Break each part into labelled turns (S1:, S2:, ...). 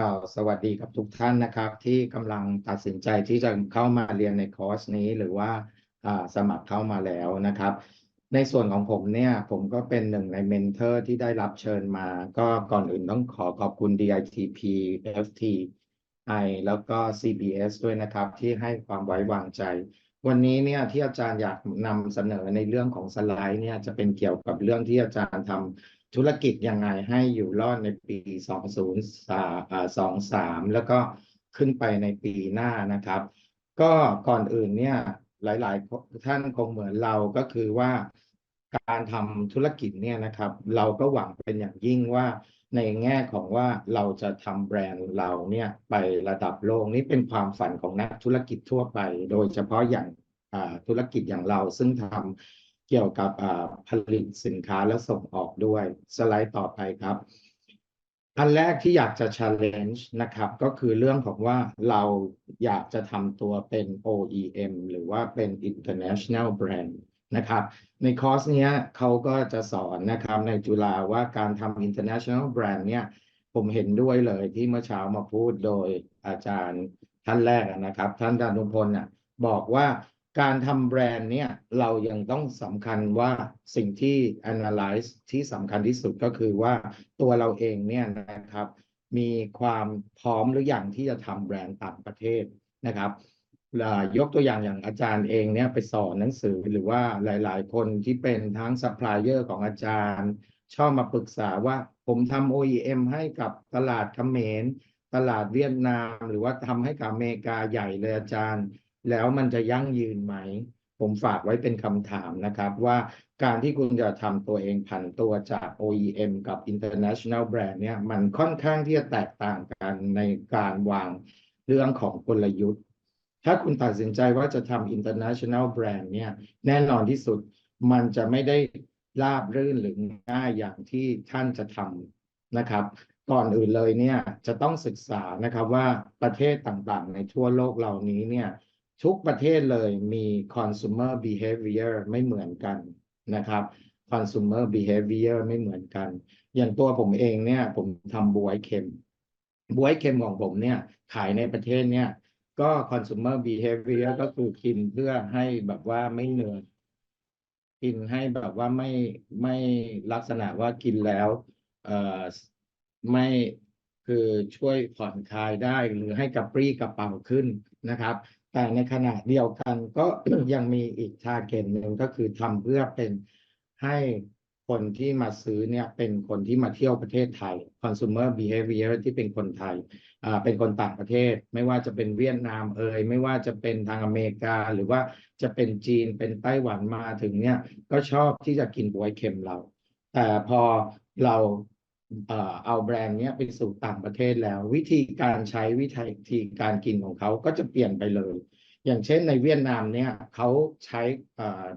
S1: ล่าวสวัสดีกับทุกท่านนะครับ ที่กำลังตัดสินใจที่จะเข้ามาเรียนในคอร์สนี้หรือว่าอ่าสมัครเข้ามาแล้วนะครับ ในส่วนของผมเนี่ย ผมก็เป็นหนึ่งในเมนเทอร์ที่ได้รับเชิญมา ก็ก่อนอื่นต้องขอขอบคุณ DITP FTI แล้วก็ CBS ด้วยนะครับ ที่ให้ความไว้วางใจ วันนี้เนี่ยที่อาจารย์อยากนำเสนอในเรื่องของสไลด์เนี่ยจะเป็นเกี่ยวกับเรื่องที่อาจารย์ทำ ธุรกิจยังไงให้อยู่รอดในปี 2023 แล้วก็ขึ้นไปในปีหน้านะครับ ก็ก่อนอื่นเนี่ยหลาย ๆ ท่านคงเหมือนเราก็คือว่าการทำธุรกิจเนี่ยนะครับ เราก็หวังเป็นอย่างยิ่งว่าในแง่ของว่าเราจะทำแบรนด์เราเนี่ยไประดับโลกนี่เป็นความฝันของนักธุรกิจทั่วไป โดยเฉพาะอย่างธุรกิจอย่างเราซึ่งทำ เกี่ยวกับผลิตสินค้าและส่งออกด้วย สไลด์ต่อไปครับ อันแรกที่อยากจะ challenge นะครับ ก็คือเรื่องของว่าเราอยากจะทำตัวเป็น OEM หรือว่าเป็น international brand นะครับ ในคอร์สเนี้ยเขาก็จะสอนนะครับในจุฬาว่าการทำ international brand เนี่ยผมเห็นด้วยเลยที่เมื่อเช้ามาพูดโดยอาจารย์ท่านแรกนะครับ ท่านดานุพลน่ะบอกว่า การทำแบรนด์เนี่ยเรายังต้องสำคัญว่าสิ่งที่ analyze ที่สำคัญที่สุดก็คือว่าตัวเราเองเนี่ยนะครับ มีความพร้อมหรืออย่างที่จะทำแบรนด์ต่างประเทศนะครับยกตัวอย่างอย่างอาจารย์เองเนี่ยไปสอนหนังสือหรือว่าหลาย ๆ คนที่เป็นทั้งซัพพลายเออร์ของอาจารย์ ชอบมาปรึกษาว่าผมทำ OEM ให้กับตลาดเขมรตลาดเวียดนาม หรือว่าทำให้กับอเมริกาใหญ่เลยอาจารย์ แล้วมันจะยั่งยืนไหม ผมฝากไว้เป็นคำถามนะครับว่าการที่คุณจะทำตัวเองผันตัวจาก OEM กับ International Brand เนี่ยมันค่อนข้างที่จะแตกต่างกันในการวางเรื่องของกลยุทธ์ ถ้าคุณตัดสินใจว่าจะทำ international brand เนี่ยแน่นอนที่สุดมันจะไม่ได้ราบรื่นหรือง่ายอย่างที่ท่านจะทำนะครับ ก่อนอื่นเลยเนี่ยจะต้องศึกษานะครับว่าประเทศต่างๆ ในทั่วโลกเหล่านี้เนี่ย ทุกประเทศเลยมี consumer behavior ไม่เหมือนกันนะครับ consumer behavior ไม่เหมือนกัน อย่างตัวผมเองเนี่ยผมทำบวยเค็มบวยเค็มของผมเนี่ยขายในประเทศเนี่ยก็ consumer behavior ก็คือกินเพื่อให้แบบว่าไม่เหนื่อยกินให้แบบว่าไม่ไม่ลักษณะว่ากินแล้วเอ่อไม่คือช่วยผ่อนคลายได้หรือให้กระปรี้กระเป๋าขึ้นนะครับ แต่ในขณะเดียวกันก็ยังมีอีกทาร์เก็ตหนึ่งก็คือทำเพื่อเป็นให้คนที่มาซื้อเนี่ยเป็นคนที่มาเที่ยวประเทศไทย consumer behavior ที่เป็นคนไทยอ่าเป็นคนต่างประเทศ ไม่ว่าจะเป็นเวียดนามเอ่ยไม่ว่าจะเป็นทางอเมริกา หรือว่าจะเป็นจีนเป็นไต้หวันมาถึงเนี่ยก็ชอบที่จะกินบวยเค็มเรา แต่พอเรา เอาแบรนด์เนี้ยไปสู่ต่างประเทศแล้ว วิธีการใช้วิธีการกินของเขาก็จะเปลี่ยนไปเลย อย่างเช่นในเวียดนามเนี่ยเขาใช้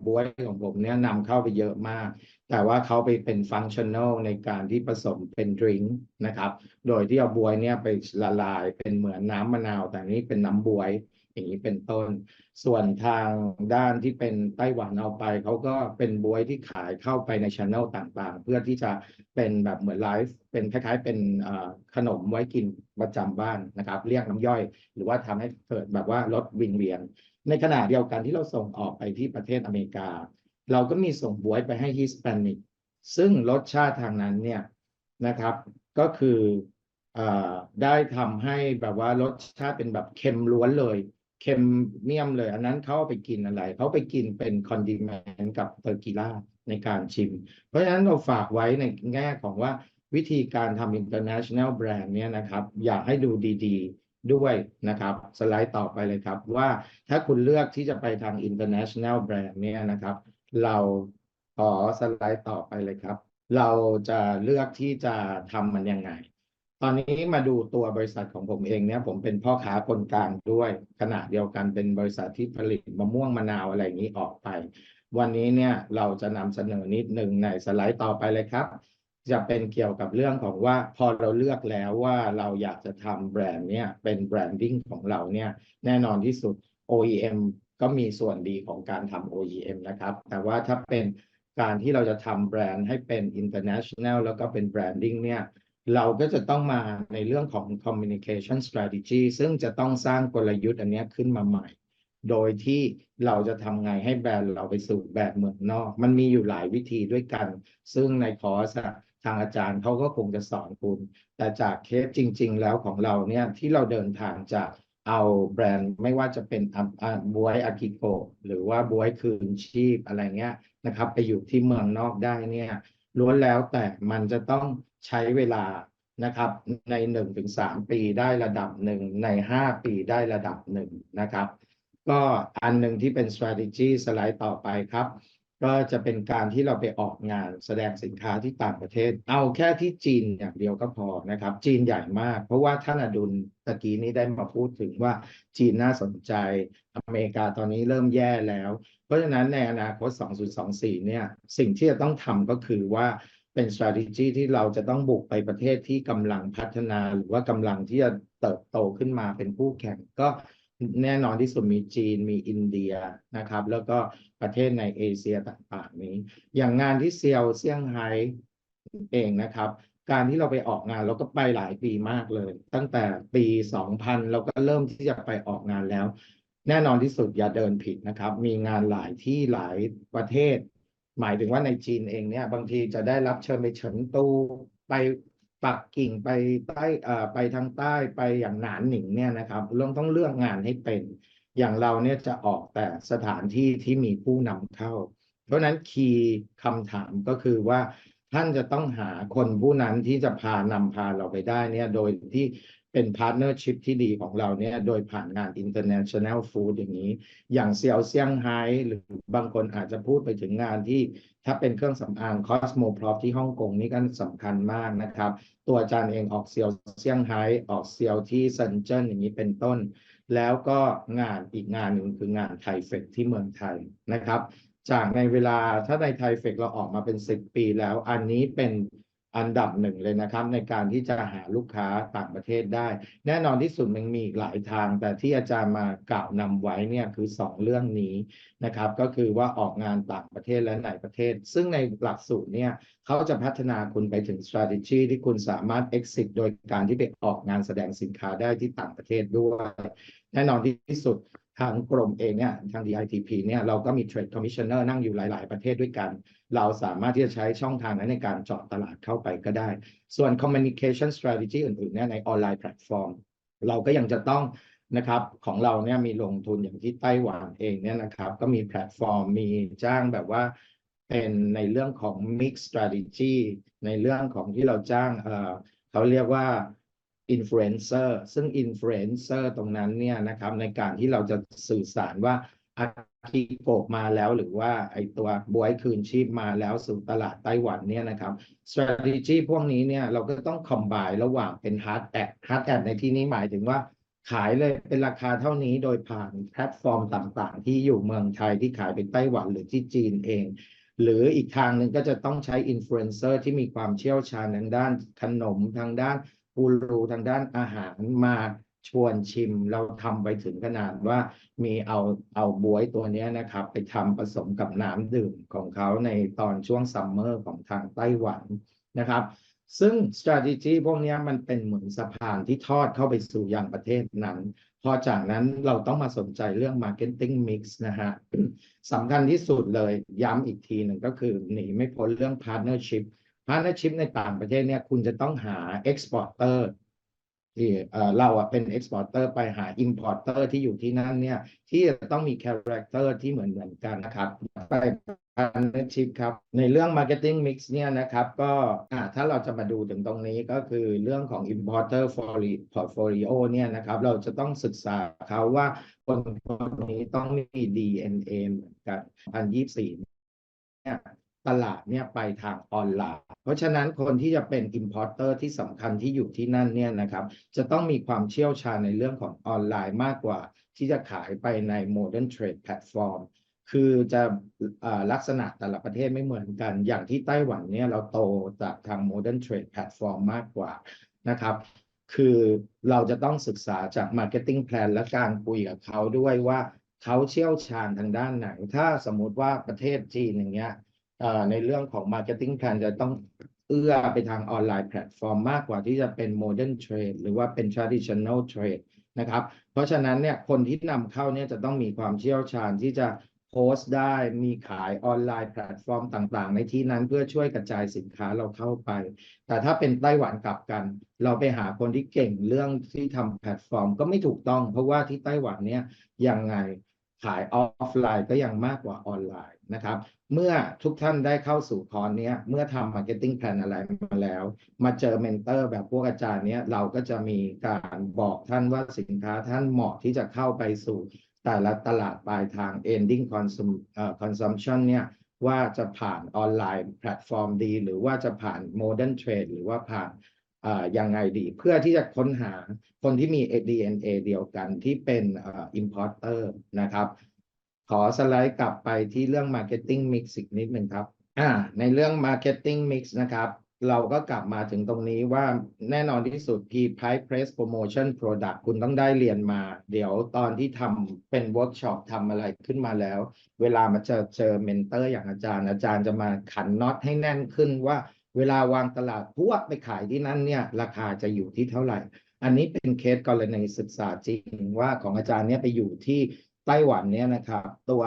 S1: บวยของผมเนี่ยนำเข้าไปเยอะมาก แต่ว่าเขาไปเป็นฟังชั่นแนลในการที่ผสมเป็นดริงก์นะครับ โดยที่เอาบวยเนี่ยไปละลายเป็นเหมือนน้ำมะนาว แต่นี้เป็นน้ำบวย อย่างนี้เป็นต้น ส่วนทางด้านที่เป็นไต้หวันเอาไปเขาก็เป็นบวยที่ขายเข้าไปในช anel ต่างๆ เพื่อที่จะเป็นแบบเหมือนไลฟ์เป็นคล้ายๆ เป็นขนมไว้กินประจำบ้านนะครับ เรียกน้ำย่อย หรือว่าทำให้เกิดแบบว่าลดวิงเวียน ในขณะเดียวกันที่เราส่งออกไปที่ประเทศอเมริกา เราก็มีส่งบวยไปให้ฮิสแปนิกซึ่งรสชาติทางนั้นเนี่ยนะครับก็คือได้ทำให้แบบว่ารสชาติเป็นแบบเค็มล้วนเลย เค็มเมียมเลย อันนั้นเขาไปกินอะไร เขาไปกินเป็นคอนดิเมนต์กับเตอร์กิล่าในการชิม เพราะฉะนั้นเราฝากไว้ในแง่ของว่าวิธีการทำ international brand เนี่ยนะครับ อยากให้ดูดีๆด้วยนะครับ สไลด์ต่อไปเลยครับ ว่าถ้าคุณเลือกที่จะไปทาง international brand เนี่ยนะครับ เราขอสไลด์ต่อไปเลยครับ เราจะเลือกที่จะทำมันยังไง ตอนนี้มาดูตัวบริษัทของผมเองเนี่ย ผมเป็นพ่อค้าคนกลางด้วย ขณะเดียวกันเป็นบริษัทที่ผลิตมะม่วงมะนาวอะไรอย่างนี้ออกไป วันนี้เนี่ยเราจะนำเสนอนิดหนึ่งในสไลด์ต่อไปเลยครับ จะเป็นเกี่ยวกับเรื่องของว่าพอเราเลือกแล้วว่าเราอยากจะทำแบรนด์เนี่ยเป็นแบรนดิ้งของเราเนี่ยแน่นอนที่สุด OEM ก็มีส่วนดีของการทำ OEM นะครับ แต่ว่าถ้าเป็นการที่เราจะทำแบรนด์ให้เป็น international แล้วก็เป็นแบรนดิ้งเนี่ย เราก็จะต้องมาในเรื่องของ communication strategy ซึ่งจะต้องสร้างกลยุทธ์อันนี้ขึ้นมาใหม่ โดยที่เราจะทำไงให้แบรนด์เราไปสู่แบบเมืองนอก มันมีอยู่หลายวิธีด้วยกัน ซึ่งในคอร์สทางอาจารย์เขาก็คงจะสอนคุณ แต่จากเคสจริง ๆ แล้วของเราเนี่ยที่เราเดินทางจากเอาแบรนด์ไม่ว่าจะเป็นอะอะบวยอากิโกหรือว่าบวยคืนชีพอะไรเงี้ยนะครับ ไปอยู่ที่เมืองนอกได้เนี่ย ล้วนแล้วแต่มันจะต้องใช้เวลานะครับ ในหนึ่งถึงสามปีได้ระดับหนึ่งในห้าปีได้ระดับหนึ่งนะครับ ก็อันหนึ่งที่เป็น strategy สไลด์ต่อไปครับ ก็จะเป็นการที่เราไปออกงานแสดงสินค้าที่ต่างประเทศ เอาแค่ที่จีนอย่างเดียวก็พอนะครับ จีนใหญ่มาก เพราะว่าท่านอดุลตะกี้นี้ได้มาพูดถึงว่าจีนน่าสนใจ อเมริกาตอนนี้เริ่มแย่แล้ว เพราะฉะนั้นในอนาคต 2024 เนี่ย สิ่งที่จะต้องทำก็คือว่าเป็น strategy ที่เราจะต้องบุกไปประเทศที่กำลังพัฒนา หรือว่ากำลังที่จะเติบโตขึ้นมาเป็นผู้แข่งก็ แน่นอนที่สุดมีจีนมีอินเดียนะครับ แล้วก็ประเทศในเอเชียต่างๆนี้ อย่างงานที่เซียวเซี่ยงไฮ้เองนะครับ การที่เราไปออกงานเราก็ไปหลายปีมากเลย ตั้งแต่ปี 2000 เราก็เริ่มที่จะไปออกงานแล้ว แน่นอนที่สุดอย่าเดินผิดนะครับ มีงานหลายที่หลายประเทศ หมายถึงว่าในจีนเองเนี่ยบางทีจะได้รับเชิญไปเฉินตูไป ปักกิ่งไปใต้ไปทางใต้ไปอย่างหนานหนิงเนี่ยนะครับเราต้องเลือกงานให้เป็น อย่างเราเนี่ยจะออกแต่สถานที่ที่มีผู้นำเข้า เพราะฉะนั้นคีย์คำถามก็คือว่าท่านจะต้องหาคนผู้นั้นที่จะพานำพาเราไปได้เนี่ยโดยที่เป็นพาร์ทเนอร์ชิพที่ดีของเราเนี่ยโดยผ่านงาน international food อย่างนี้ อย่างเซียวเซี่ยงไฮ้หรือบางคนอาจจะพูดไปถึงงานที่ ถ้าเป็นเครื่องสำอาง Cosmoprof ที่ฮ่องกงนี่ก็สำคัญมากนะครับ ตัวอาจารย์เองออกเซียวเซี่ยงไฮ้ออกเซียวที่เซนเจิ้นอย่างนี้เป็นต้น แล้วก็งานอีกงานหนึ่งคืองานไทเฟกที่เมืองไทยนะครับ จากในเวลาถ้าในไทเฟกเราออกมาเป็น 10 ปีแล้วอันนี้เป็น อันดับหนึ่งเลยนะครับ ในการที่จะหาลูกค้าต่างประเทศได้ แน่นอนที่สุดมันมีอีกหลายทาง แต่ที่อาจารย์มากล่าวนำไว้เนี่ยคือ 2 เรื่องนี้นะครับ ก็คือว่าออกงานต่างประเทศและในประเทศ ซึ่งในหลักสูตรเนี่ยเขาจะพัฒนาคุณไปถึง strategy ที่คุณสามารถ exit โดยการที่ไปออกงานแสดงสินค้าได้ที่ต่างประเทศด้วย แน่นอนที่สุด ทางกรมเองเนี่ยทาง DITP เนี่ยเราก็มี Trade Commissioner นั่งอยู่หลาย ๆ ประเทศด้วยกัน เราสามารถที่จะใช้ช่องทางนั้นในการเจาะตลาดเข้าไปก็ได้ ส่วน Communication Strategy อื่น ๆ เนี่ยในออนไลน์แพลตฟอร์ม เราก็ยังจะต้องนะครับของเราเนี่ยมีลงทุนอย่างที่ไต้หวันเองเนี่ยนะครับก็มีแพลตฟอร์มมีจ้างแบบว่าเป็นในเรื่องของ Mix Strategy ในเรื่องของที่เราจ้างเอ่อเขาเรียกว่า อินฟลูเอนเซอร์ซึ่งอินฟลูเอนเซอร์ตรงนั้นเนี่ยนะครับในการที่เราจะสื่อสารว่าอากิโกะมาแล้วหรือว่าไอตัวบวยคืนชีพมาแล้วสู่ตลาดไต้หวันเนี่ยนะครับ strategy พวกนี้เนี่ยเราก็ต้อง combine ระหว่างเป็น hard ad hard ad ในที่นี้หมายถึงว่าขายเลยเป็นราคาเท่านี้โดยผ่านแพลตฟอร์มต่างๆ ที่อยู่เมืองไทยที่ขายเป็นไต้หวันหรือที่จีนเอง หรืออีกทางหนึ่งก็จะต้องใช้อินฟลูเอนเซอร์ที่มีความเชี่ยวชาญทางด้านขนมทางด้าน กูรูทางด้านอาหารมาชวนชิมเราทำไปถึงขนาดว่ามีเอาเอาบวยตัวนี้นะครับ ไปทำผสมกับน้ำดื่มของเขาในตอนช่วงซัมเมอร์ของทางไต้หวันนะครับ ซึ่ง strategy พวกนี้มันเป็นเหมือนสะพานที่ทอดเข้าไปสู่ยังประเทศนั้น พอจากนั้นเราต้องมาสนใจเรื่อง marketing mix นะฮะสำคัญที่สุดเลยย้ำอีกทีหนึ่งก็คือหนีไม่พ้นเรื่อง partnership partnership ในต่างประเทศเนี่ยคุณจะต้องหา exporter ที่เอ่อเราอะเป็น exporter ไปหา importer ที่อยู่ที่นั่นเนี่ย ที่จะต้องมี character ที่เหมือนเหมือนกันนะครับ ไป partnership ครับ ในเรื่อง marketing mix เนี่ยนะครับ ก็ถ้าเราจะมาดูถึงตรงนี้ก็คือเรื่องของ importer portfolio เนี่ยนะครับ เราจะต้องศึกษาเขาว่าคนคนนี้ต้องมี DNA เหมือนกัน2024เนี่ย ตลาดเนี่ยไปทางออนไลน์ เพราะฉะนั้นคนที่จะเป็น importer ที่สำคัญที่อยู่ที่นั่นเนี่ยนะครับจะต้องมีความเชี่ยวชาญในเรื่องของออนไลน์มากกว่า ที่จะขายไปใน modern trade platform คือจะลักษณะแต่ละประเทศไม่เหมือนกัน อย่างที่ไต้หวันเนี่ยเราโตจากทาง modern trade platform มากกว่านะครับคือเราจะต้องศึกษาจาก marketing plan และการคุยกับเขาด้วยว่าเขาเชี่ยวชาญทางด้านไหน ถ้าสมมติว่าประเทศจีนอย่างเงี้ย ในเรื่องของ marketing plan จะต้องเอื้อไปทางออนไลน์แพลตฟอร์มมากกว่าที่จะเป็นโมเดิร์นเทรดหรือว่าเป็น traditional trade นะครับเพราะฉะนั้นเนี่ยคนที่นำเข้าเนี่ยจะต้องมีความเชี่ยวชาญที่จะโพสต์ได้มีขายออนไลน์แพลตฟอร์มต่างๆ ในที่นั้นเพื่อช่วยกระจายสินค้าเราเข้าไป แต่ถ้าเป็นไต้หวันกลับกัน เราไปหาคนที่เก่งเรื่องที่ทำแพลตฟอร์มก็ไม่ถูกต้อง เพราะว่าที่ไต้หวันเนี่ยยังไง ขายออฟไลน์ก็ยังมากกว่าออนไลน์นะครับ เมื่อทุกท่านได้เข้าสู่คอร์สเนี้ยเมื่อทำ Marketing Plan อะไรมาแล้ว มาเจอเมนเตอร์แบบพวกอาจารย์เนี้ยเราก็จะมีการบอกท่านว่าสินค้าท่านเหมาะที่จะเข้าไปสู่แต่ละตลาดปลายทาง ending consum consumption เนี่ยว่าจะผ่านออนไลน์แพลตฟอร์มดี หรือว่าจะผ่าน modern trade หรือว่าผ่าน ยังไงดี เพื่อที่จะค้นหาคนที่มี DNA เดียวกันที่เป็น importer นะครับ ขอสไลด์กลับไปที่เรื่อง marketing mix อีกนิดหนึ่งครับอ่าในเรื่อง marketing mix นะครับ เราก็กลับมาถึงตรงนี้ว่าแน่นอนที่สุด p p i p e price promotion product คุณต้องได้เรียนมา เดี๋ยวตอนที่ทำเป็นเวิร์กช็อปทำอะไรขึ้นมาแล้ว เวลามาเจอเจอเมนเตอร์อย่างอาจารย์อาจารย์จะมาขันน็อตให้แน่นขึ้นว่า เวลาวางตลาดพวกไปขายที่นั่นเนี่ยราคาจะอยู่ที่เท่าไหร่ อันนี้เป็นเคสกรณีศึกษาจริงว่าของอาจารย์เนี่ยไปอยู่ที่ไต้หวันเนี่ยนะครับ ตัว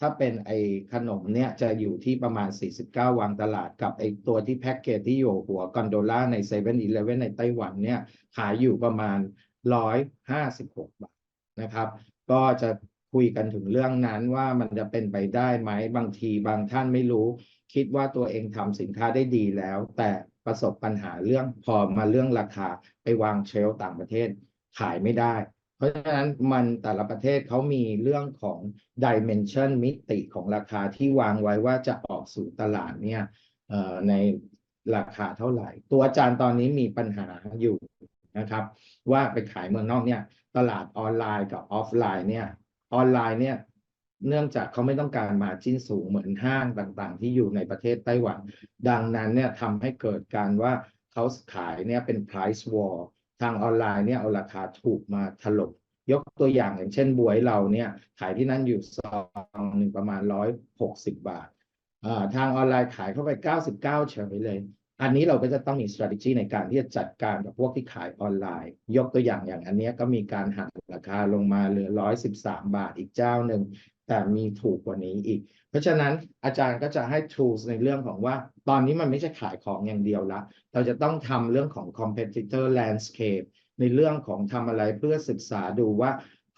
S1: ถ้าเป็นไอ้ขนมเนี่ยจะอยู่ที่ประมาณ 49 วางตลาดกับไอ้ตัวที่แพ็กเกจที่อยู่หัวกอนโดล่าใน7 e เ e ่ e อในไต้หวันเนี่ยขายอยู่ประมาณ 156 บาทนะครับ ก็จะคุยกันถึงเรื่องนั้นว่ามันจะเป็นไปได้ไหมบางทีบางท่านไม่รู้ คิดว่าตัวเองทำสินค้าได้ดีแล้ว แต่ประสบปัญหาเรื่องพอมาเรื่องราคาไปวางเชลฟ์ต่างประเทศขายไม่ได้ เพราะฉะนั้นมันแต่ละประเทศเขามีเรื่องของ dimension มิติของราคาที่วางไว้ว่าจะออกสู่ตลาดเนี่ยในราคาเท่าไหร่ ตัวอาจารย์ตอนนี้มีปัญหาอยู่นะครับ ว่าไปขายเมืองนอกเนี่ยตลาดออนไลน์กับออฟไลน์เนี่ยออนไลน์เนี่ย เนื่องจากเขาไม่ต้องการมาจิ้นสูงเหมือนห้างต่างๆ ที่อยู่ในประเทศไต้หวัน ดังนั้นเนี่ยทำให้เกิดการว่าเขาขายเนี่ยเป็น price war ทางออนไลน์เนี่ยเอาราคาถูกมาถล่มยกตัวอย่างอย่างเช่นบวยเราเนี่ยขายที่นั่นอยู่ซองหนึ่งประมาณร้อยหกสิบบาทอ่าทางออนไลน์ขายเข้าไปเก้าสิบเก้าเฉยเลย อันนี้เราก็จะต้องมี strategy ในการที่จะจัดการกับพวกที่ขายออนไลน์ ยกตัวอย่างอย่างอันเนี้ยก็มีการหักราคาลงมาเหลือร้อยสิบสามบาทอีกเจ้าหนึ่ง แต่มีถูกกว่านี้อีก เพราะฉะนั้นอาจารย์ก็จะให้ tools ในเรื่องของว่า ตอนนี้มันไม่ใช่ขายของอย่างเดียวละ เราจะต้องทำเรื่องของ competitor landscape ในเรื่องของทำอะไรเพื่อศึกษาดูว่า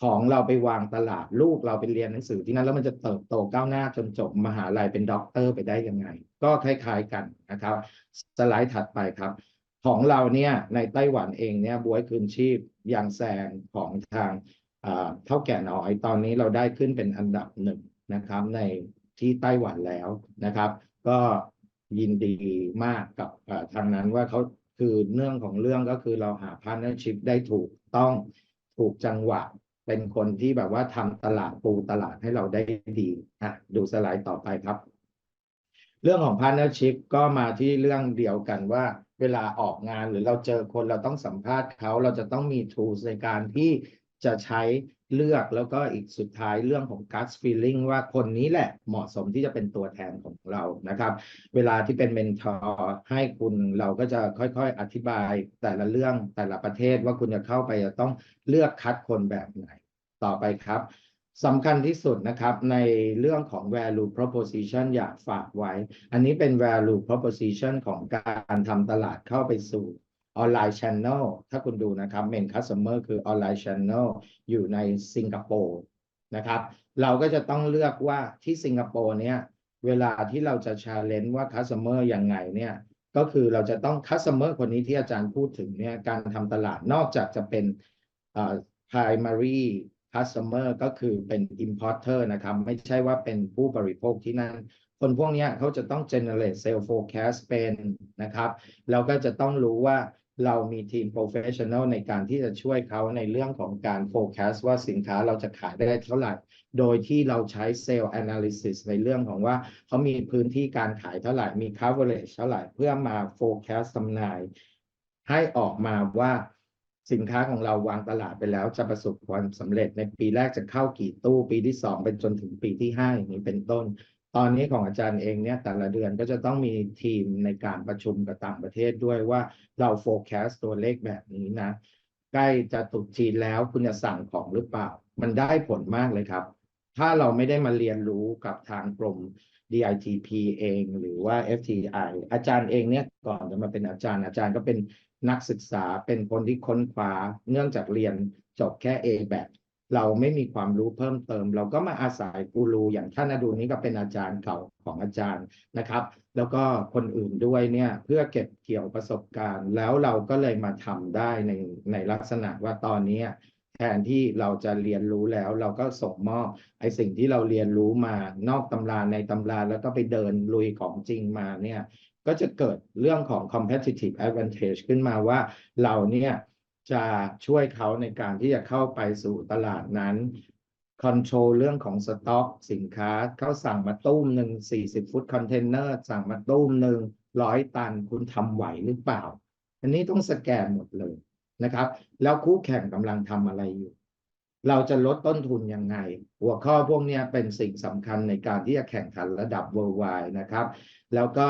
S1: ของเราไปวางตลาดลูกเราไปเรียนหนังสือที่นั่นแล้วมันจะเติบโตก้าวหน้าจนจบมหาลัยเป็นด็อกเตอร์ไปได้ยังไง ก็คล้ายๆกันนะครับ สไลด์ถัดไปครับ ของเราเนี่ยในไต้หวันเองเนี่ยบวยคืนชีพอย่างแซงของทาง เท่าแก่น้อย ตอนนี้เราได้ขึ้นเป็นอันดับหนึ่งนะครับในที่ไต้หวันแล้วนะครับ ก็ยินดีมากกับทางนั้นว่าเขาคือเรื่องของเรื่องก็คือเราหาพาร์ n เนอร์ชิพได้ถูกต้องถูกจังหวะเป็นคนที่แบบว่าทำตลาดปูตลาดให้เราได้ดีอะดูสไลด์ต่อไปครับ เรื่องของ partnership ก็มาที่เรื่องเดียวกันว่าเวลาออกงานหรือเราเจอคนเราต้องสัมภาษณ์เขาเราจะต้องมี tools ในการที่ จะใช้เลือกแล้วก็อีกสุดท้ายเรื่องของ gut feeling ว่าคนนี้แหละเหมาะสมที่จะเป็นตัวแทนของเรานะครับ เวลาที่เป็นเมนทอร์ให้คุณเราก็จะค่อยๆ อธิบายแต่ละเรื่องแต่ละประเทศว่าคุณจะเข้าไปจะต้องเลือกคัดคนแบบไหน ต่อไปครับสำคัญที่สุดนะครับในเรื่องของ value proposition อยากฝากไว้ อันนี้เป็น value proposition ของการทำตลาดเข้าไปสู่ ออนไลน์ channel ถ้าคุณดูนะครับ main customer คือออนไลน์ channel อยู่ในสิงคโปร์นะครับ เราก็จะต้องเลือกว่าที่สิงคโปร์เนี่ยเวลาที่เราจะ challenge ว่า customer ยังไงเนี่ยก็คือเราจะต้อง customer คนนี้ที่อาจารย์พูดถึงเนี่ยการทำตลาดนอกจากจะเป็นเอ่อ primary customer ก็คือเป็น importer นะครับ ไม่ใช่ว่าเป็นผู้บริโภคที่นั่น คนพวกเนี้ยเขาจะต้อง generate sales forecast เป็นนะครับ แล้วก็จะต้องรู้ว่า เรามีทีม professional ในการที่จะช่วยเขาในเรื่องของการ forecast ว่าสินค้าเราจะขายได้เท่าไหร่ โดยที่เราใช้ sales analysis ในเรื่องของว่าเขามีพื้นที่การขายเท่าไหร่ มี coverage เท่าไหร่ เพื่อมา forecast ทำนาย ให้ออกมาว่าสินค้าของเราวางตลาดไปแล้วจะประสบความสำเร็จในปีแรกจะเข้ากี่ตู้ ปีที่สองเป็นจนถึงปีที่ห้าอย่างนี้เป็นต้น ตอนนี้ของอาจารย์เองเนี่ยแต่ละเดือนก็จะต้องมีทีมในการประชุมกับต่างประเทศด้วยว่าเรา forecast ตัวเลขแบบนี้นะ ใกล้จะตรุษจีนแล้วคุณจะสั่งของหรือเปล่า มันได้ผลมากเลยครับ ถ้าเราไม่ได้มาเรียนรู้กับทางกรม DITP เองหรือว่า FTI อาจารย์เองเนี่ยก่อนจะมาเป็นอาจารย์อาจารย์ก็เป็นนักศึกษาเป็นคนที่ค้นคว้าเนื่องจากเรียนจบแค่ A แบบ เราไม่มีความรู้เพิ่มเติม เราก็มาอาศัยกูรูอย่างท่านอดุลนี้ก็เป็นอาจารย์เก่าของอาจารย์นะครับ แล้วก็คนอื่นด้วยเนี่ยเพื่อเก็บเกี่ยวประสบการณ์ แล้วเราก็เลยมาทำได้ในในลักษณะว่าตอนนี้แทนที่เราจะเรียนรู้แล้ว เราก็ส่งมอบไอ้สิ่งที่เราเรียนรู้มานอกตำราในตำราแล้วก็ไปเดินลุยของจริงมาเนี่ยก็จะเกิดเรื่องของ competitive advantage ขึ้นมาว่าเราเนี่ย จะช่วยเขาในการที่จะเข้าไปสู่ตลาดนั้นคอนโทรลเรื่องของสต็อกสินค้าเขาสั่งมาตู้มหนึ่ง40ฟุตคอนเทนเนอร์สั่งมาตู้มหนึ่งร้อยตันคุณทำไหวหรือเปล่า อันนี้ต้องสแกนหมดเลยนะครับ แล้วคู่แข่งกำลังทำอะไรอยู่ เราจะลดต้นทุนยังไง หัวข้อพวกนี้เป็นสิ่งสำคัญในการที่จะแข่งขันระดับ worldwide นะครับ แล้วก็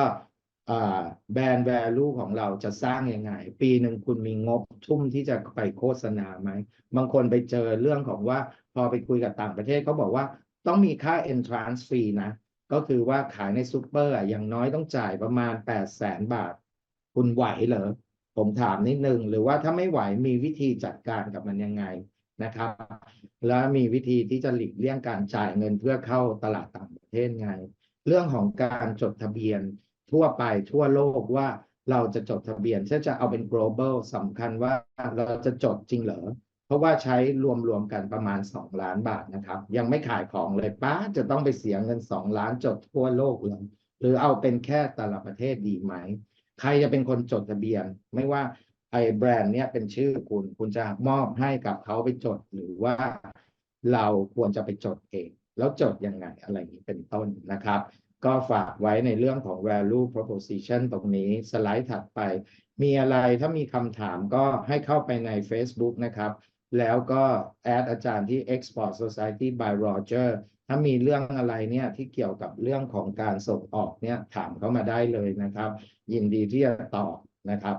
S1: แบรนด์ value ของเราจะสร้างยังไง ปีหนึ่งคุณมีงบทุ่มที่จะไปโฆษณาไหม บางคนไปเจอเรื่องของว่าพอไปคุยกับต่างประเทศเขาบอกว่าต้องมีค่า entrance fee นะ ก็คือว่าขายในซูเปอร์อย่างน้อยต้องจ่ายประมาณ 8 0 0แสนบาท คุณไหวเหรอ ผมถามนิดนึง หรือว่าถ้าไม่ไหวมีวิธีจัดการกับมันยังไงนะครับ แล้วมีวิธีที่จะหลีกเลี่ยงการจ่ายเงินเพื่อเข้าตลาดต่างประเทศไง เรื่องของการจดทะเบียน ทั่วไปทั่วโลกว่าเราจะจดทะเบียนถ้าจะเอาเป็น global สำคัญว่าเราจะจดจริงเหรอ เพราะว่าใช้รวมๆกันประมาณ 2 ล้านบาทนะครับ ยังไม่ขายของเลยป้าจะต้องไปเสียเงิน 2 ล้านจดทั่วโลกเลยหรือเอาเป็นแค่แต่ละประเทศดีไหม ใครจะเป็นคนจดทะเบียน ไม่ว่าไอ้แบรนด์เนี้ยเป็นชื่อคุณ คุณจะมอบให้กับเขาไปจดหรือว่าเราควรจะไปจดเอง แล้วจดยังไงอะไรนี้เป็นต้นนะครับ ก็ฝากไว้ในเรื่องของ value proposition ตรงนี้สไลด์ถัดไป มีอะไรถ้ามีคำถามก็ให้เข้าไปใน Facebook นะครับ แล้วก็แอดอาจารย์ที่ Export Society by Roger ถ้ามีเรื่องอะไรเนี่ยที่เกี่ยวกับเรื่องของการส่งออกเนี่ยถามเข้ามาได้เลยนะครับ ยินดีที่จะตอบนะครับ